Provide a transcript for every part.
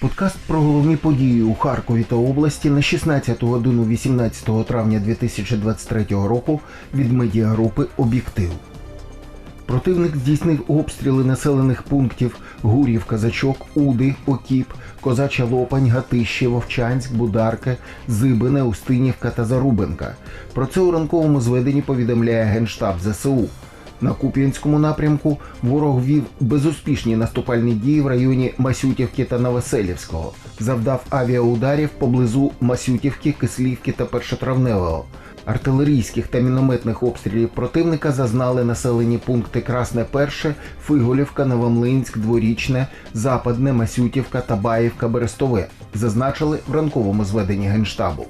Подкаст про головні події у Харкові та області на 16 годину 18 травня 2023 року від медіагрупи Об'єктив. Противник здійснив обстріли населених пунктів Гурів, Казачок, Уди, Окіп, Козача Лопань, Гатище, Вовчанськ, Бударка, Зибине, Устинівка та Зарубенка. Про це у ранковому зведенні повідомляє Генштаб ЗСУ. На Куп'янському напрямку ворог вів безуспішні наступальні дії в районі Масютівки та Новоселівського, завдав авіаударів поблизу Масютівки, Кислівки та Першотравневого. Артилерійських та мінометних обстрілів противника зазнали населені пункти Красне Перше, Фиголівка, Новомлинськ, Дворічне, Западне, Масютівка, Табаївка, Берестове, зазначили в ранковому зведенні Генштабу.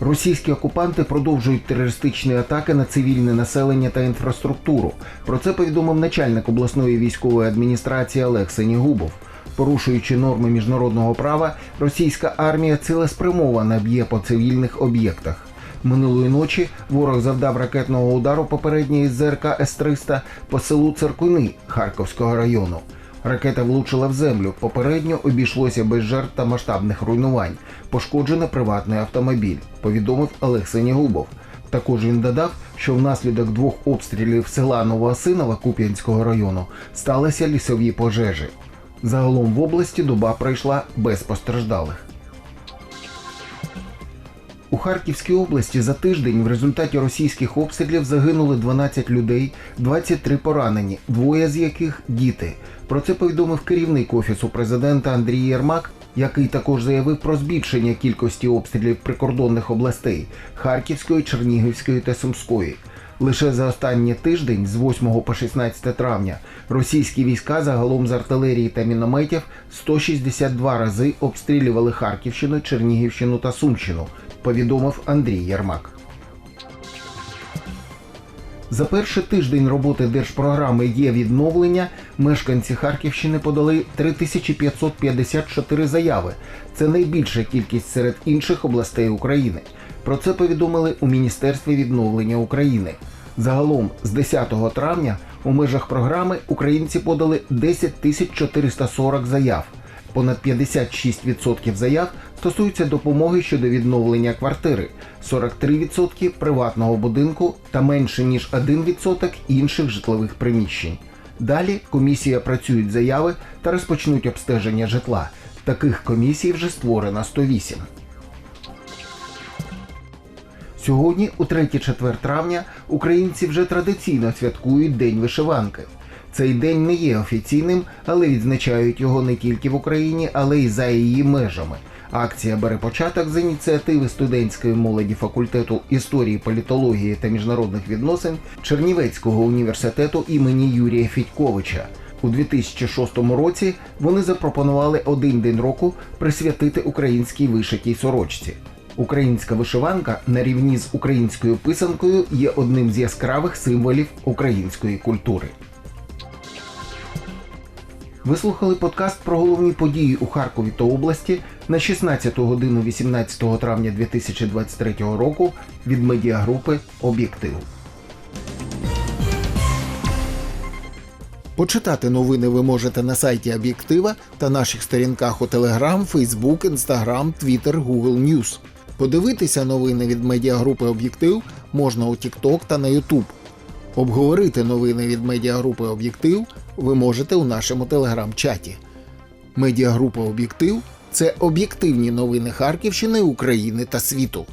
Російські окупанти продовжують терористичні атаки на цивільне населення та інфраструктуру. Про це повідомив начальник обласної військової адміністрації Олег Сенігубов. Порушуючи норми міжнародного права, російська армія цілеспрямовано б'є по цивільних об'єктах. Минулої ночі ворог завдав ракетного удару попередньої ЗРК С-300 по селу Церкуни Харківського району. Ракета влучила в землю. Попередньо обійшлося без жертв та масштабних руйнувань. Пошкоджено приватний автомобіль, повідомив Олег Сенігубов. Також він додав, що внаслідок двох обстрілів села Новоасинова Куп'янського району сталися лісові пожежі. Загалом в області доба пройшла без постраждалих. У Харківській області за тиждень в результаті російських обстрілів загинули 12 людей, 23 поранені, двоє з яких діти. Про це повідомив керівник офісу президента Андрій Єрмак, який також заявив про збільшення кількості обстрілів прикордонних областей Харківської, Чернігівської та Сумської. Лише за останній тиждень, з 8 по 16 травня, російські війська загалом з артилерії та мінометів 162 рази обстрілювали Харківщину, Чернігівщину та Сумщину, повідомив Андрій Єрмак. За перший тиждень роботи держпрограми є відновлення. Мешканці Харківщини подали 3554 заяви. Це найбільша кількість серед інших областей України. Про це повідомили у Міністерстві відновлення України. Загалом з 10 травня у межах програми українці подали 10 тисяч 440 заяв. Понад 56% заяв стосуються допомоги щодо відновлення квартири, 43% приватного будинку та менше ніж 1% інших житлових приміщень. Далі комісія працюють заяви та розпочнуть обстеження житла. Таких комісій вже створено 108. Сьогодні, у 3-4 травня, українці вже традиційно святкують День вишиванки. Цей день не є офіційним, але відзначають його не тільки в Україні, але й за її межами. Акція бере початок з ініціативи студентської молоді факультету історії, політології та міжнародних відносин Чернівецького університету імені Юрія Фідьковича. У 2006 році вони запропонували один день року присвятити українській вишитій сорочці. Українська вишиванка на рівні з українською писанкою є одним з яскравих символів української культури. Ви слухали подкаст про головні події у Харкові та області на 16 годину 18 травня 2023 року від медіагрупи Об'єктив. Почитати новини ви можете на сайті Об'єктива та наших сторінках у Telegram, Facebook, Instagram, Twitter, Google News. Подивитися новини від медіагрупи Об'єктив можна у TikTok та на YouTube. Обговорити новини від медіагрупи Об'єктив ви можете у нашому телеграм-чаті. Медіагрупа Об'єктив це об'єктивні новини Харківщини, України та світу.